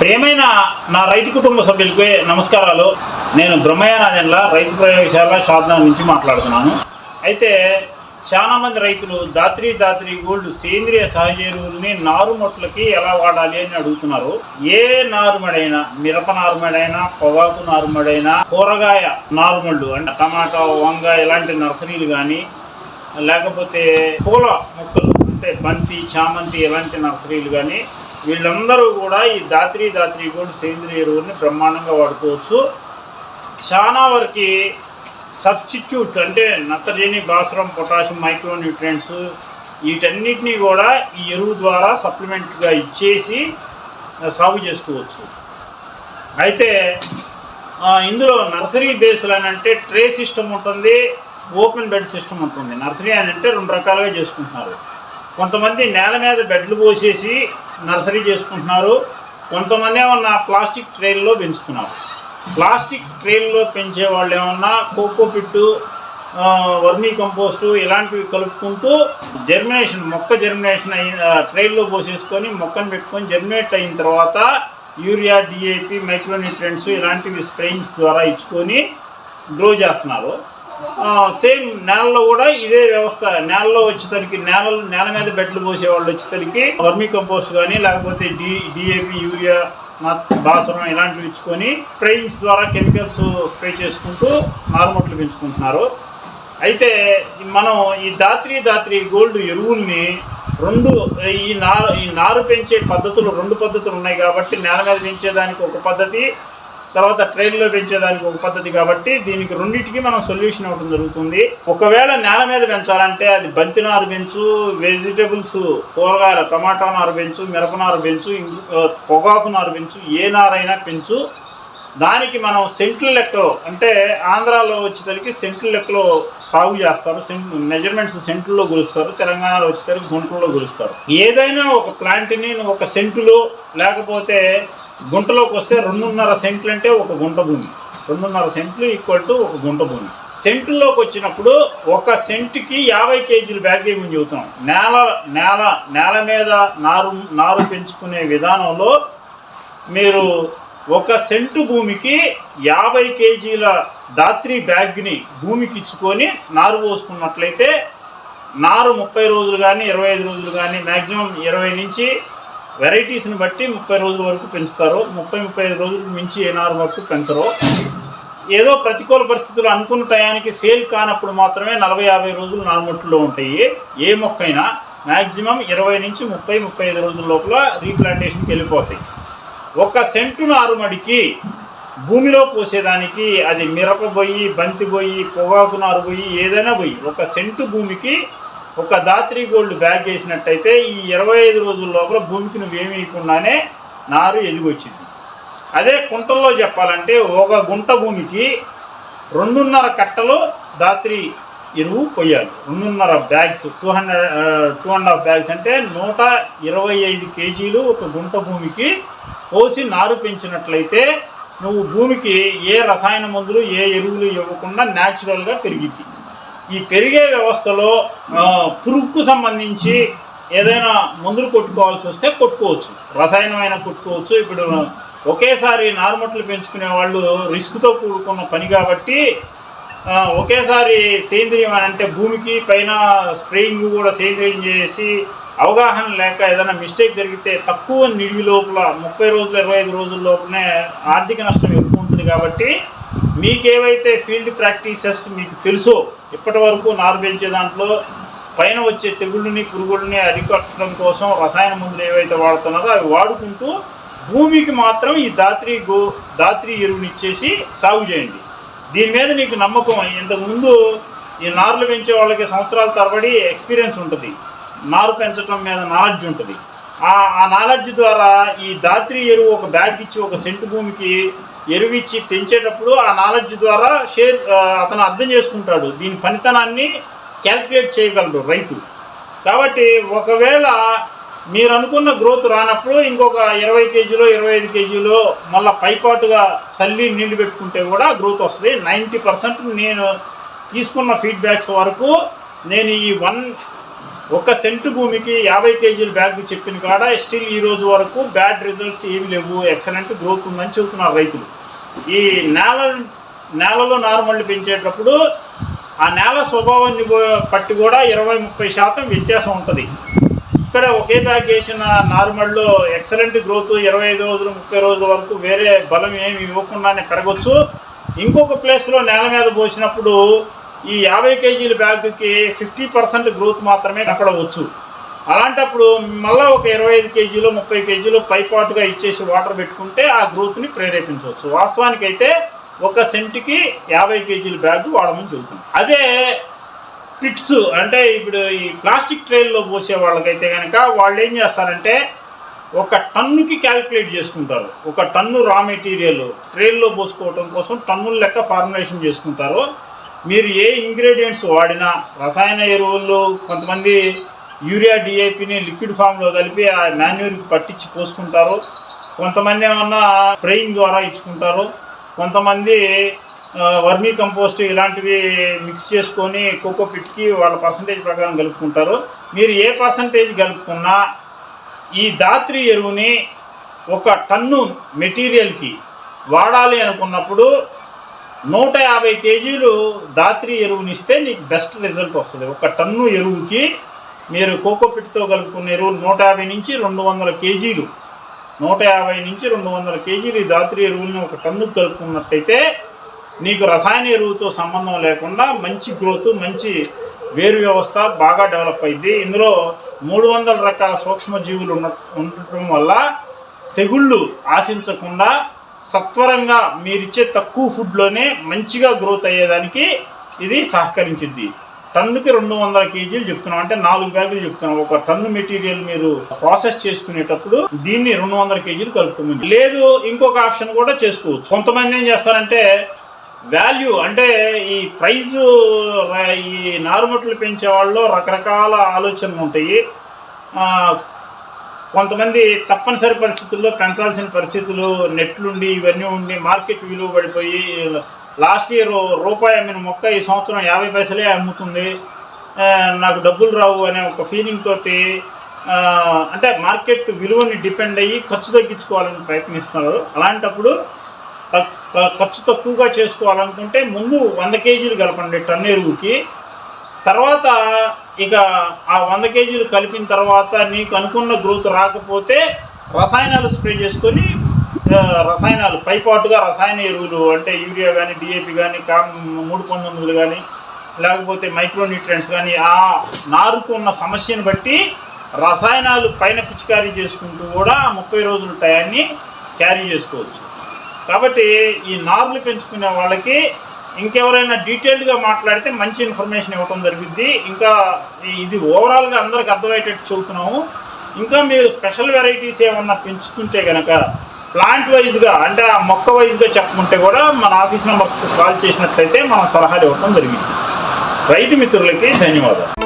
ప్రియమైన నా రైతు కుటుంబ సభ్యులకు నమస్కారాలు. నేను బ్రహ్మయ్య నాజన్ల రైతు ప్రయోగశాల సాధన నుంచి మాట్లాడుతున్నాను. అయితే చాలామంది రైతులు దాత్రి దాత్రి గోల్డ్ సేంద్రియ సహజ ఎరువుల్ని నారుమొట్లకి ఎలా వాడాలి అని అడుగుతున్నారు. ఏ నారుమడైనా మిరప నారుమడైనా పొగాకు నారుమడైనా కూరగాయ నారుమళ్ళు అంటే టమాటా వంగ ఇలాంటి నర్సరీలు కానీ లేకపోతే పూల మొక్కలు అంటే బంతి చామంతి ఇలాంటి నర్సరీలు కానీ వీళ్ళందరూ కూడా ఈ దాత్రి దాత్రి గోల్డ్ సేంద్రియ ఎరువుని బ్రహ్మాండంగా వాడుకోవచ్చు. చాలా వరకు సబ్స్టిట్యూట్ అంటే నత్రజని భాస్వరం పొటాషియం మైక్రో న్యూట్రియంట్స్ వీటన్నిటినీ కూడా ఈ ఎరువు ద్వారా సప్లిమెంట్గా ఇచ్చేసి సాగు చేసుకోవచ్చు. అయితే ఇందులో నర్సరీ బేస్లు అని అంటే ట్రే సిస్టమ్ ఉంటుంది ఓపెన్ బెడ్ సిస్టమ్ ఉంటుంది. నర్సరీ అని అంటే రెండు రకాలుగా చేసుకుంటున్నారు. కొంతమంది నేల మీద బెడ్లు పోసేసి నర్సరీ చేసుకుంటున్నారు. కొంతమంది ఏమన్నా ప్లాస్టిక్ ట్రైల్లో పెంచుతున్నారు. ప్లాస్టిక్ ట్రైల్లో పెంచే వాళ్ళు ఏమన్నా కోకో పిట్టు వర్మీ కంపోస్టు ఇలాంటివి కలుపుకుంటూ జర్మినేషన్ మొక్క జర్మినేషన్ అయిన ట్రైల్లో పోసేసుకొని మొక్కను పెట్టుకొని జర్మినేట్ అయిన తర్వాత యూరియా డిఏపి మైక్రోన్యూట్రియంట్స్ ఇలాంటివి స్ప్రేయింగ్స్ ద్వారా ఇచ్చుకొని గ్రో చేస్తున్నారు. సేమ్ నేలలో కూడా ఇదే వ్యవస్థ. నేలలో వచ్చేసరికి నేలలు నేల మీద బెడ్లు పోసే వాళ్ళు వచ్చేసరికి వర్మీ కంపోస్ట్ కానీ లేకపోతే డి డిఏపి యూరియా భాస్వరం ఇలాంటివి ఇచ్చుకొని స్ప్రేయింగ్స్ ద్వారా కెమికల్స్ స్ప్రే చేసుకుంటూ నారుమట్లు పెంచుకుంటున్నారు. అయితే మనం ఈ దాత్రి దాత్రి గోల్డ్ ఎరువుల్ని రెండు ఈ నారు ఈ నారు పెంచే పద్ధతులు రెండు పద్ధతులు ఉన్నాయి కాబట్టి నేల మీద పెంచేదానికి ఒక పద్ధతి తర్వాత ట్రైన్లో పెంచేదానికి ఒక పద్ధతి కాబట్టి దీనికి రెండింటికి మనం సొల్యూషన్ ఇవ్వడం జరుగుతుంది. ఒకవేళ నేల మీద పెంచాలంటే అది బంతి నారు పెంచు వెజిటేబుల్స్ కూరగాయల టమాటా నారు పెంచు మిరప నారు పెంచు పొగాకు నారు పెంచు ఏ నారైనా పెంచు. దానికి మనం సెంట్ల లెక్కలో అంటే ఆంధ్రాలో వచ్చేసరికి సెంట్లు లెక్కలో సాగు చేస్తారు. సెంట్ మెజర్మెంట్స్ సెంట్లలో గురుస్తారు. తెలంగాణలో వచ్చేసరికి గుంటల్లో గురుస్తారు. ఏదైనా ఒక ప్లాంట్ని ఒక సెంటులో లేకపోతే గుంటలోకి వస్తే రెండున్నర సెంట్లు అంటే ఒక గుంట భూమి. రెండున్నర సెంట్లు ఈక్వల్ టు ఒక గుంట భూమి. సెంట్లోకి వచ్చినప్పుడు ఒక సెంటుకి యాభై కేజీలు బ్యాగ్ ఏమని చెబుతాం నేల నేల నేల మీద నారు నారు పెంచుకునే విధానంలో మీరు ఒక సెంటు భూమికి యాభై కేజీల దాత్రి బ్యాగ్ని భూమికి ఇచ్చుకొని నారు పోసుకున్నట్లయితే నారు ముప్పై రోజులు కానీ ఇరవై ఐదు రోజులు కానీ మ్యాక్సిమం ఇరవై నుంచి వెరైటీస్ని బట్టి ముప్పై రోజుల వరకు పెంచుతారు. ముప్పై ముప్పై ఐదు రోజులకు మించి ఏ వరకు పెంచరు. ఏదో ప్రతికూల పరిస్థితులు అనుకున్న టయానికి సేల్ కానప్పుడు మాత్రమే నలభై యాభై రోజులు నారుమట్టులో ఉంటాయి. ఏ మొక్కైనా మ్యాక్సిమం ఇరవై నుంచి ముప్పై ముప్పై ఐదు రోజుల లోపల రీప్లాంటేషన్కి వెళ్ళిపోతాయి. ఒక సెంటు నారుమడికి భూమిలో పోసేదానికి అది మిరప బొయ్యి బంతి బొయ్యి పొగాకు నారు బొయ్యి ఏదైనా బొయ్యి ఒక సెంటు భూమికి ఒక దాత్రి గోల్డ్ బ్యాగ్ వేసినట్టయితే ఈ ఇరవై ఐదు రోజుల లోపల భూమికి నువ్వేమి ఇవ్వకుండానే నారు ఎదిగొచ్చింది. అదే కుంటల్లో చెప్పాలంటే ఒక గుంట భూమికి రెండున్నర కట్టలు దాత్రి ఎరువు పొయ్యాలి రెండున్నర bags two hundred two and half bags అంటే నూట ఇరవై ఐదు కేజీలు ఒక గుంట భూమికి పోసి నారు పెంచినట్లయితే నువ్వు భూమికి ఏ రసాయన మందులు ఏ ఎరువులు ఇవ్వకుండా న్యాచురల్గా పెరిగిద్ది. ఈ పెరిగే వ్యవస్థలో పురుగుకు సంబంధించి ఏదైనా మందులు కొట్టుకోవాల్సి వస్తే కొట్టుకోవచ్చు. రసాయనమైన కొట్టుకోవచ్చు. ఇప్పుడు ఒకేసారి నారుమట్లు పెంచుకునే వాళ్ళు రిస్క్తో కూడుకున్న పని కాబట్టి ఒకేసారి సేంద్రియం అని అంటే భూమికి పైన స్ప్రేయింగ్ కూడా సేంద్రియం చేసి అవగాహన లేక ఏదైనా మిస్టేక్ జరిగితే తక్కువ నిడివి లోపల ముప్పై రోజులు ఇరవై ఐదు రోజుల లోపలనే ఆర్థిక నష్టం ఎక్కువ ఉంటుంది కాబట్టి మీకేవైతే ఫీల్డ్ ప్రాక్టీసెస్ మీకు తెలుసో ఇప్పటి వరకు నారు పెంచే దాంట్లో పైన వచ్చే తెగుళ్ళని పురుగుల్ని అరికట్టడం కోసం రసాయన మందులు ఏవైతే వాడుతున్నారో అవి వాడుకుంటూ భూమికి మాత్రం ఈ దాత్రి గో దాత్రి ఎరువుని ఇచ్చేసి సాగు చేయండి. దీని మీద నీకు నమ్మకం. ఇంతకుముందు ఈ నార్లు పెంచే వాళ్ళకి సంవత్సరాల తరబడి ఎక్స్పీరియన్స్ ఉంటుంది. నారు పెంచడం మీద నాలెడ్జ్ ఉంటుంది. ఆ నాలెడ్జ్ ద్వారా ఈ దాత్రి ఎరువు ఒక బ్యాగ్ ఇచ్చి ఒక సెంటు భూమికి ఎరువు ఇచ్చి పెంచేటప్పుడు ఆ నాలెడ్జ్ ద్వారా షేర్ అతను అర్థం చేసుకుంటాడు. దీని పనితనాన్ని క్యాల్కులేట్ చేయగలడు రైతు. కాబట్టి ఒకవేళ మీరు అనుకున్న గ్రోత్ రానప్పుడు ఇంకొక ఇరవై కేజీలో ఇరవై ఐదు కేజీలో మళ్ళీ పైపాటుగా చల్లి నీళ్ళు పెట్టుకుంటే కూడా గ్రోత్ వస్తుంది. నైంటీ పర్సెంట్ నేను తీసుకున్న ఫీడ్బ్యాక్స్ వరకు నేను ఈ వన్ ఒక సెంటు భూమికి యాభై కేజీల బ్యాగ్ చెప్పిన కాడ స్టిల్ ఈ రోజు వరకు బ్యాడ్ రిజల్ట్స్ ఏమి లేవు. ఎక్సలెంట్ గ్రోత్ ఉందని చెబుతున్నారు రైతులు. ఈ నేల నేలలో నార్మల్ పెంచేటప్పుడు ఆ నేల స్వభావాన్ని పట్టి కూడా ఇరవై ముప్పై శాతం వ్యత్యాసం ఉంటుంది. ఇక్కడ ఒకే బ్యాగ్ వేసిన నార్మల్లో ఎక్సలెంట్ గ్రోత్ ఇరవై ఐదు రోజులు ముప్పై రోజుల వరకు వేరే బలం ఏమి ఇవ్వకుండానే పెరగచ్చు. ఇంకొక ప్లేస్లో నేల మీద పోసినప్పుడు ఈ యాభై కేజీల బ్యాగ్కి ఫిఫ్టీ పర్సెంట్ గ్రోత్ మాత్రమే కనపడవచ్చు అలాంటప్పుడు మళ్ళీ ఒక ఇరవై ఐదు కేజీలు ముప్పై కేజీలు పైపాటుగా ఇచ్చేసి వాటర్ పెట్టుకుంటే ఆ గ్రోత్ని ప్రేరేపించవచ్చు. వాస్తవానికైతే ఒక సెంటుకి యాభై కేజీల బ్యాగ్ వాడమని చెబుతుంది అదే పిట్స్ అంటే ఇప్పుడు ఈ ప్లాస్టిక్ ట్రైల్లో పోసే వాళ్ళకైతే కనుక వాళ్ళు ఏం చేస్తారంటే ఒక టన్నుకి క్యాలిక్యులేట్ చేసుకుంటారు. ఒక టన్ను రా మెటీరియల్ ట్రైల్లో పోసుకోవటం కోసం టన్నుల లెక్క ఫార్ములేషన్ చేసుకుంటారు. మీరు ఏ ఇంగ్రీడియంట్స్ వాడినా రసాయన ఎరువుల్లో కొంతమంది యూరియా డిఏపిని లిక్విడ్ ఫామ్లో కలిపి ఆ మాన్యూర్కి పట్టించి పోసుకుంటారు. కొంతమంది ఏమన్నా స్ప్రేయింగ్ ద్వారా ఇచ్చుకుంటారు. కొంతమంది వర్మీ కంపోస్ట్ ఇలాంటివి మిక్స్ చేసుకొని కోకో పిట్కి వాళ్ళ పర్సంటేజ్ ప్రకారం కలుపుకుంటారు. మీరు ఏ పర్సంటేజ్ కలుపుకున్నా ఈ దాత్రి ఎరువుని ఒక టన్ను మెటీరియల్కి వాడాలి అనుకున్నప్పుడు నూట యాభై కేజీలు దాత్రి ఎరువునిస్తే నీకు బెస్ట్ రిజల్ట్ వస్తుంది. ఒక టన్ను ఎరువుకి మీరు కోకోపిట్తో కలుపుకున్న ఎరువు నూట యాభై నుంచి రెండు వందల కేజీలు. నూట యాభై నుంచి రెండు వందల కేజీలు ఈ దాత్రి ఎరువుల్ని ఒక టన్నుకు కలుపుకున్నట్టయితే నీకు రసాయన ఎరువుతో సంబంధం లేకుండా మంచి గ్రోత్ మంచి వేరు వ్యవస్థ బాగా డెవలప్ అయింది ఇందులో మూడు వందల రకాల సూక్ష్మజీవులు ఉన్న ఉండటం వల్ల తెగుళ్ళు ఆశించకుండా సత్వరంగా మీరిచ్చే తక్కువ ఫుడ్లోనే మంచిగా గ్రోత్ అయ్యేదానికి ఇది సహకరించింది టన్నుకి రెండు వందల కేజీలు చెప్తున్నాం. అంటే నాలుగు బ్యాగులు చెప్తున్నాం. ఒక టన్ను మెటీరియల్ మీరు ప్రాసెస్ చేసుకునేటప్పుడు దీన్ని రెండు వందల కేజీలు కలుపుకోమని. లేదు ఇంకొక ఆప్షన్ కూడా చేసుకోవచ్చు. కొంతమంది ఏం చేస్తారంటే వాల్యూ అంటే ఈ ప్రైజు ఈ నారుమట్లు పెంచే వాళ్ళు రకరకాల ఆలోచనలు ఉంటాయి. కొంతమంది తప్పనిసరి పరిస్థితుల్లో పెంచాల్సిన పరిస్థితులు నెట్లుండి ఇవన్నీ ఉండి మార్కెట్ విలువ పడిపోయి లాస్ట్ ఇయర్ రూపాయి అమ్మిన మొక్క ఈ సంవత్సరం యాభై పైసలే అమ్ముతుంది. నాకు డబ్బులు రావు అనే ఒక ఫీలింగ్ తోటి అంటే మార్కెట్ విలువని డిపెండ్ అయ్యి ఖర్చు తగ్గించుకోవాలని ప్రయత్నిస్తున్నారు. అలాంటప్పుడు త- ఖర్చు తక్కువగా చేసుకోవాలనుకుంటే ముందు వంద కేజీలు కలపండి టన్ను ఎరువుకి. తర్వాత ఇక ఆ వంద కేజీలు కలిపిన తర్వాత నీకు అనుకున్న గ్రోత్ రాకపోతే రసాయనాలు స్ప్రే చేసుకొని రసాయనాలు పైపాటుగా రసాయన ఎరువులు అంటే యూరియా కానీ డిఏపి కానీ కా మూడు పంతొమ్మిదిలు కానీ లేకపోతే మైక్రోన్యూట్రియంట్స్ కానీ ఆ నారుకు ఉన్న సమస్యను బట్టి రసాయనాలు పైన పిచికారీ చేసుకుంటూ కూడా ముప్పై రోజుల టయాన్ని క్యారీ చేసుకోవచ్చు. కాబట్టి ఈ నార్లు పెంచుకునే వాళ్ళకి ఇంకెవరైనా డీటెయిల్డ్గా మాట్లాడితే మంచి ఇన్ఫర్మేషన్ ఇవ్వడం జరుగుద్ది. ఇంకా ఇది ఓవరాల్గా అందరికి అర్థమయ్యేటట్టు చెబుతున్నాము. ఇంకా మీరు స్పెషల్ వెరైటీస్ ఏమన్నా పెంచుకుంటే కనుక ప్లాంట్ వైజ్గా అంటే ఆ మొక్క వైజ్గా చెప్పుకుంటే కూడా మన ఆఫీస్ నెంబర్స్కి కాల్ చేసినట్లయితే మనం సలహాలు ఇవ్వడం జరిగింది. రైతు మిత్రులకి ధన్యవాదాలు.